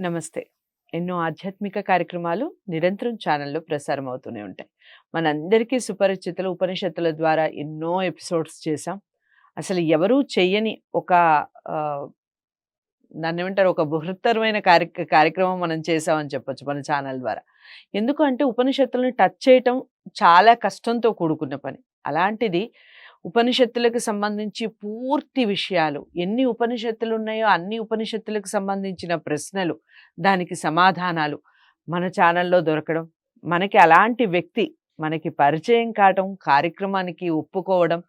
నమస్తే. ఎన్నో ఆధ్యాత్మిక కార్యక్రమాలు నిరంతరం ఛానల్లో ప్రసారం అవుతూనే ఉంటాయి. మనందరికీ సుపరిచితుల ఉపనిషత్తుల ద్వారా ఎన్నో ఎపిసోడ్స్ చేశాం. అసలు ఎవరూ చెయ్యని ఒక నన్ను ఏమంటారు? ఒక బృహత్తరమైన కార్య కార్యక్రమం మనం చేసామని చెప్పొచ్చు మన ఛానల్ ద్వారా. ఎందుకు అంటే ఉపనిషత్తులను టచ్ చేయటం చాలా కష్టంతో కూడుకున్న పని. అలాంటిది ఉపనిషత్తులకు సంబంధించి పూర్తి విషయాలు. ఎన్ని ఉపనిషత్తులు ఉన్నాయో అన్ని ఉపనిషత్తులకు సంబంధించిన ప్రశ్నలు దానికి సమాధానాలు మన ఛానల్లో దొరకడం మనకి అలాంటి వ్యక్తి మనకి పరిచయం కావడం కార్యక్రమానికి ఒప్పుకోవడం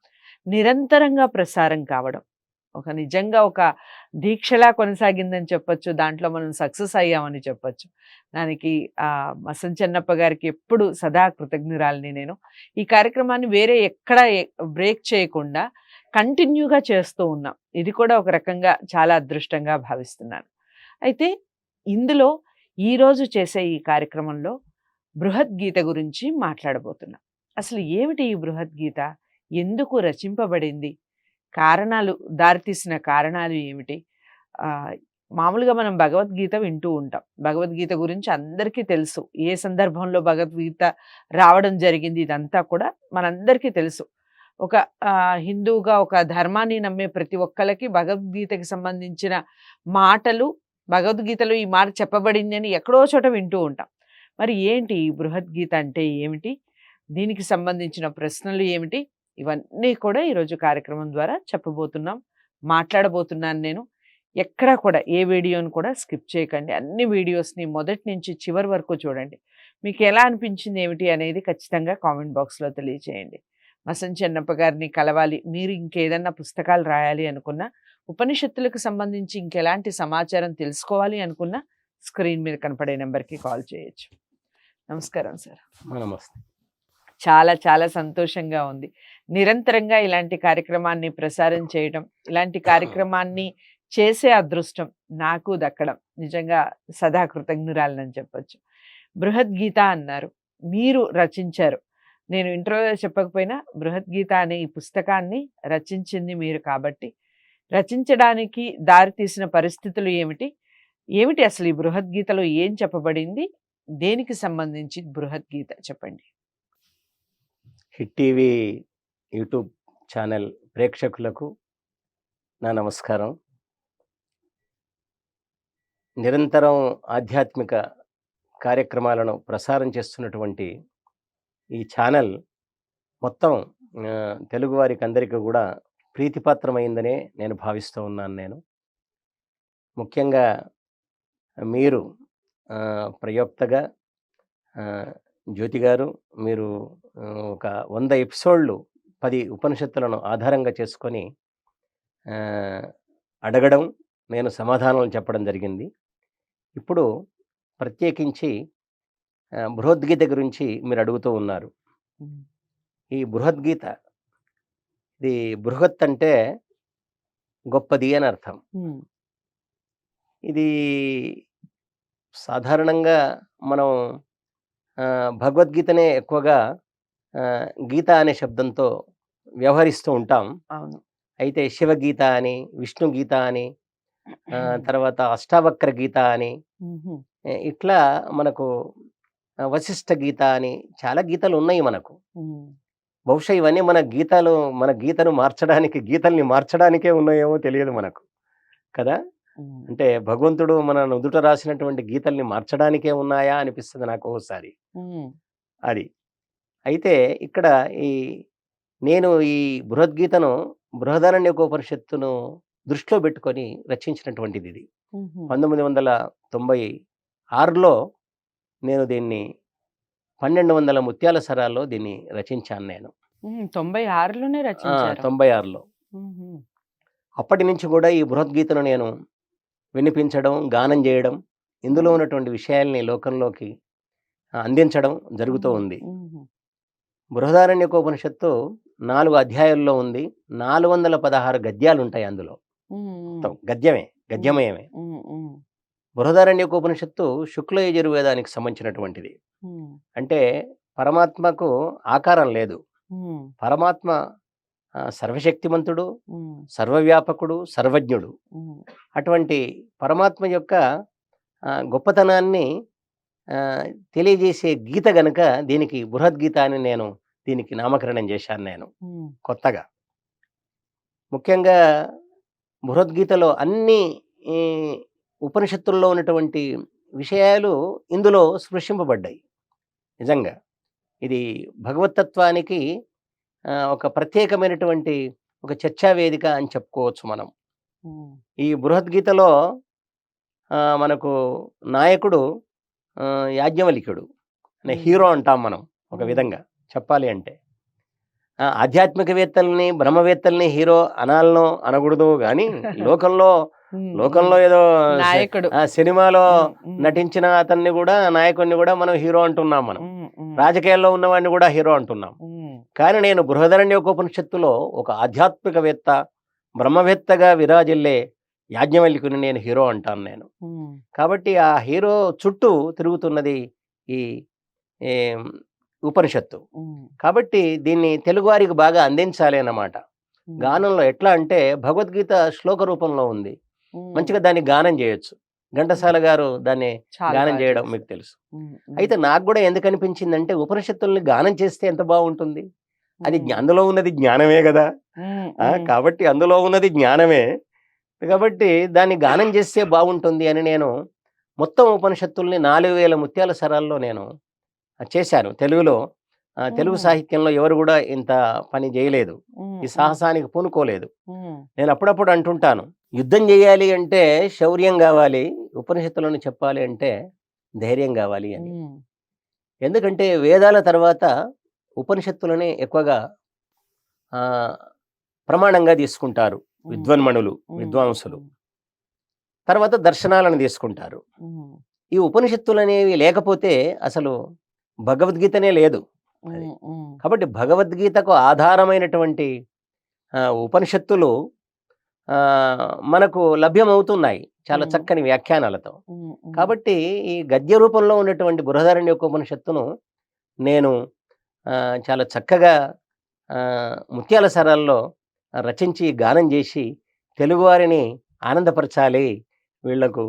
నిరంతరంగా ప్రసారం కావడం ఒక నిజంగా ఒక దీక్షలా కొనసాగిందని చెప్పొచ్చు. దాంట్లో మనం సక్సెస్ అయ్యామని చెప్పొచ్చు. దానికి మసం చెన్నప్ప గారికి ఎప్పుడు సదా కృతజ్ఞురాలని నేను. ఈ కార్యక్రమాన్ని వేరే ఎక్కడ బ్రేక్ చేయకుండా కంటిన్యూగా చేస్తూ ఉన్నాం. ఇది కూడా ఒక రకంగా చాలా అదృష్టంగా భావిస్తున్నాను. అయితే ఇందులో ఈరోజు చేసే ఈ కార్యక్రమంలో బృహద్గీత గురించి మాట్లాడబోతున్నాం. అసలు ఏమిటి ఈ బృహద్గీత? ఎందుకు రచింపబడింది? కారణాలు దారితీసిన కారణాలు ఏమిటి? మామూలుగా మనం భగవద్గీత వింటూ ఉంటాం. భగవద్గీత గురించి అందరికీ తెలుసు. ఏ సందర్భంలో భగవద్గీత రావడం జరిగింది ఇదంతా కూడా మనందరికీ తెలుసు. ఒక హిందువుగా ఒక ధర్మాన్ని నమ్మే ప్రతి ఒక్కరికి భగవద్గీతకి సంబంధించిన మాటలు భగవద్గీతలో ఈ మాట చెప్పబడిందని ఎక్కడో చోట వింటూ ఉంటాం. మరి ఏంటి ఈ బృహద్గీత అంటే ఏమిటి? దీనికి సంబంధించిన ప్రశ్నలు ఏమిటి? ఇవన్నీ కూడా ఈరోజు కార్యక్రమం ద్వారా చెప్పబోతున్నాం మాట్లాడబోతున్నాను నేను. ఎక్కడా కూడా ఏ వీడియోను కూడా స్కిప్ చేయకండి. అన్ని వీడియోస్ని మొదటి నుంచి చివరి వరకు చూడండి. మీకు ఎలా అనిపించింది ఏమిటి అనేది ఖచ్చితంగా కామెంట్ బాక్స్లో తెలియచేయండి. మసన్ చెన్నప్ప గారిని కలవాలి మీరు ఇంకేదన్నా పుస్తకాలు రాయాలి అనుకున్నా ఉపనిషత్తులకు సంబంధించి ఇంకెలాంటి సమాచారం తెలుసుకోవాలి అనుకున్నా స్క్రీన్ మీద కనపడే నెంబర్కి కాల్ చేయొచ్చు. నమస్కారం సార్. నమస్తే. చాలా చాలా సంతోషంగా ఉంది. నిరంతరంగా ఇలాంటి కార్యక్రమాన్ని ప్రసారం చేయడం ఇలాంటి కార్యక్రమాన్ని చేసే అదృష్టం నాకు దక్కడం. నిజంగా సదా కృతజ్ఞురాలని చెప్పొచ్చు. బృహద్గీత అన్నారు. మీరు రచించారు. నేను ఇంటర్వ్యూలో చెప్పకపోయినా బృహద్గీత అనే ఈ పుస్తకాన్ని రచించింది మీరు కాబట్టి రచించడానికి దారి తీసిన పరిస్థితులు ఏమిటి? ఏమిటి అసలు ఈ బృహద్గీతలో ఏం చెప్పబడింది? దేనికి సంబంధించి బృహద్గీత? చెప్పండి. హిట్ టీవీ యూట్యూబ్ ఛానల్ ప్రేక్షకులకు నా నమస్కారం. నిరంతరం ఆధ్యాత్మిక కార్యక్రమాలను ప్రసారం చేస్తున్నటువంటి ఈ ఛానల్ మొత్తం తెలుగువారికి అందరికీ కూడా ప్రీతిపాత్రమైందనే నేను భావిస్తూ ఉన్నాను నేను. ముఖ్యంగా మీరు ప్రయోక్తగా జ్యోతి గారు మీరు ఒక వంద ఎపిసోడ్లు పది ఉపనిషత్తులను ఆధారంగా చేసుకొని అడగడం నేను సమాధానాలు చెప్పడం జరిగింది. ఇప్పుడు ప్రత్యేకించి బృహద్గీత గురించి మీరు అడుగుతూ ఉన్నారు. ఈ బృహద్గీత ఇది బృహత్ అంటే గొప్పది అని అర్థం. ఇది సాధారణంగా మనం భగవద్గీతనే ఎక్కువగా గీత అనే శబ్దంతో వ్యవహరిస్తూ ఉంటాం. అయితే శివగీత అని విష్ణు గీత అని తర్వాత అష్టావక్ర గీత అని ఇట్లా మనకు ఆ, వశిష్ఠ గీత అని చాలా గీతలు ఉన్నాయి మనకు. బహుశా ఇవన్నీ మన గీతాలు మన గీతను మార్చడానికి గీతల్ని మార్చడానికే ఉన్నాయేమో తెలియదు మనకు. కదా? అంటే భగవంతుడు మన నుదుట రాసినటువంటి గీతల్ని మార్చడానికే ఉన్నాయా అనిపిస్తుంది నాకు ఒకసారి అది. అయితే ఇక్కడ ఈ నేను ఈ బృహద్గీతను బృహదారణ్యకోపనిషత్తును దృష్టిలో పెట్టుకొని రచించినటువంటిది ఇది. పంతొమ్మిది వందల తొంభై ఆరులో నేను దీన్ని పన్నెండు వందల ముత్యాల సరాల్లో దీన్ని రచించాను నేను. తొంభై ఆరులోనే ఆ, రచించారు. తొంభై ఆరులో. అప్పటి నుంచి కూడా ఈ బృహద్గీతను నేను వినిపించడం గానం చేయడం ఇందులో ఉన్నటువంటి విషయాల్ని లోకంలోకి అందించడం జరుగుతూ ఉంది. బృహదారణ్యకోపనిషత్తు నాలుగు అధ్యాయాల్లో ఉంది. నాలుగు వందల పదహారు గద్యాలు ఉంటాయి అందులో మొత్తం గద్యమే గద్యమయమే. బృహదారణ్యకోపనిషత్తు శుక్ల యజుర్వేదానికి సంబంధించినటువంటిది. అంటే పరమాత్మకు ఆకారం లేదు. పరమాత్మ సర్వశక్తిమంతుడు సర్వవ్యాపకుడు సర్వజ్ఞుడు. అటువంటి పరమాత్మ యొక్క గొప్పతనాన్ని తెలియజేసే గీత గనుక దీనికి బృహద్గీత అని నేను దీనికి నామకరణం చేశాను నేను కొత్తగా. ముఖ్యంగా బృహద్గీతలో అన్ని ఉపనిషత్తుల్లో ఉన్నటువంటి విషయాలు ఇందులో స్పృశింపబడ్డాయి. నిజంగా. ఇది భగవతత్వానికి ఒక ప్రత్యేకమైనటువంటి ఒక చర్చా వేదిక అని చెప్పుకోవచ్చు మనం. ఈ బృహద్గీతలో మనకు నాయకుడు ఆ, యాజ్ఞవల్క్యుడు అనే. హీరో అంటాం మనం ఒక. విధంగా చెప్పాలి అంటే. ఆధ్యాత్మికవేత్తల్ని బ్రహ్మవేత్తల్ని హీరో అనాలనో అనకూడదు కానీ లోకంలో లోకంలో ఏదో నాయకుడు. ఆ సినిమాలో నటించిన అతన్ని కూడా నాయకుడిని కూడా మనం హీరో అంటున్నాం మనం. రాజకీయాల్లో ఉన్నవాడిని కూడా హీరో అంటున్నాం. కానీ నేను బృహదరణ్యోపనిషత్తులో ఒక ఆధ్యాత్మికవేత్త బ్రహ్మవేత్తగా విరాజిల్లే యాజ్ఞవల్కుని నేను హీరో అంటాను నేను. కాబట్టి ఆ హీరో చుట్టూ తిరుగుతున్నది ఈ ఉపనిషత్తు. కాబట్టి దీన్ని తెలుగువారికి బాగా అందించాలి అన్నమాట. గానంలో ఎట్లా అంటే భగవద్గీత శ్లోక రూపంలో ఉంది. మంచిగా దాన్ని గానం చేయొచ్చు. ఘంటసాల గారు దాన్ని గానం చేయడం. మీకు తెలుసు. అయితే నాకు కూడా ఎందుకు అనిపించిందంటే ఉపనిషత్తుల్ని గానం చేస్తే ఎంత బాగుంటుంది? అది అందులో ఉన్నది జ్ఞానమే కదా. కాబట్టి అందులో ఉన్నది జ్ఞానమే. కాబట్టి దాన్ని గానం చేస్తే బాగుంటుంది అని నేను మొత్తం ఉపనిషత్తుల్ని నాలుగు వేల ముత్యాల సరాల్లో నేను చేశాను. తెలుగులో తెలుగు. సాహిత్యంలో ఎవరు కూడా ఇంత పని చేయలేదు. ఈ సాహసానికి పూనుకోలేదు. నేను అప్పుడప్పుడు అంటుంటాను యుద్ధం చేయాలి అంటే శౌర్యం కావాలి ఉపనిషత్తులను చెప్పాలి అంటే ధైర్యం కావాలి అని. ఎందుకంటే వేదాల తర్వాత ఉపనిషత్తులనే ఎక్కువగా ప్రమాణంగా తీసుకుంటారు విద్వన్మణులు విద్వాంసులు. తర్వాత దర్శనాలను తీసుకుంటారు. ఈ ఉపనిషత్తులు అనేవి లేకపోతే అసలు భగవద్గీతనే లేదు కాబట్టి భగవద్గీతకు ఆధారమైనటువంటి ఉపనిషత్తులు మనకు లభ్యమవుతున్నాయి చాలా. చక్కని వ్యాఖ్యానాలతో. కాబట్టి ఈ గద్య రూపంలో ఉన్నటువంటి బృహదారణ్య యొక్క ఉపనిషత్తును నేను చాలా చక్కగా ముత్యాల సరాల్లో రచించి గానం చేసి తెలుగువారిని ఆనందపరచాలి. వీళ్ళకు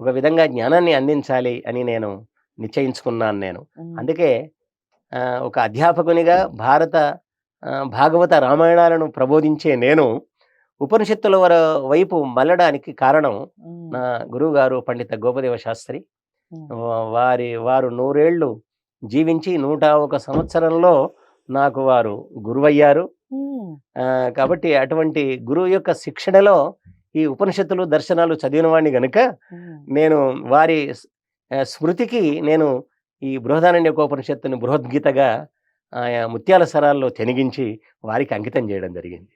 ఒక విధంగా జ్ఞానాన్ని అందించాలి అని నేను నిశ్చయించుకున్నాను నేను. అందుకే ఒక అధ్యాపకునిగా భారత భాగవత రామాయణాలను ప్రబోధించే నేను ఉపనిషత్తుల వర వైపు మళ్ళడానికి కారణం నా గురువు గారు పండిత గోపదేవ శాస్త్రి. వారి వారు నూరేళ్ళు జీవించి నూట ఒక సంవత్సరంలో నాకు వారు గురువయ్యారు. కాబట్టి అటువంటి గురువు యొక్క శిక్షణలో ఈ ఉపనిషత్తులు దర్శనాలు చదివిన వాడిని గనుక నేను వారి స్మృతికి నేను ఈ బృహదారణ్య ఉపనిషత్తుని బృహద్గీతగా ఆయా ముత్యాల సరాల్లో తెనిగించి వారికి అంకితం చేయడం జరిగింది.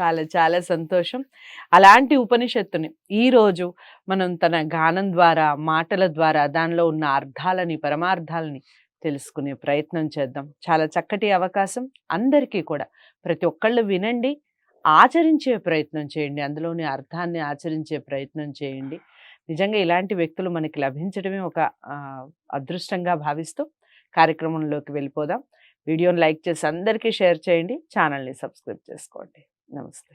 చాలా చాలా సంతోషం. అలాంటి ఉపనిషత్తుని ఈ రోజు మనం తన గానం ద్వారా మాటల ద్వారా దానిలో ఉన్న అర్థాలని పరమార్థాలని తెలుసుకునే ప్రయత్నం చేద్దాం. చాలా చక్కటి అవకాశం అందరికీ కూడా. ప్రతి ఒక్కళ్ళు వినండి ఆచరించే ప్రయత్నం చేయండి అందులోని అర్థాన్ని ఆచరించే ప్రయత్నం చేయండి. నిజంగా ఇలాంటి వ్యక్తులు మనకి లభించడమే ఒక అదృష్టంగా భావిస్తూ కార్యక్రమంలోకి వెళ్ళిపోదాం. వీడియోని లైక్ చేసి అందరికీ షేర్ చేయండి. ఛానల్ని సబ్స్క్రైబ్ చేసుకోండి. నమస్తే.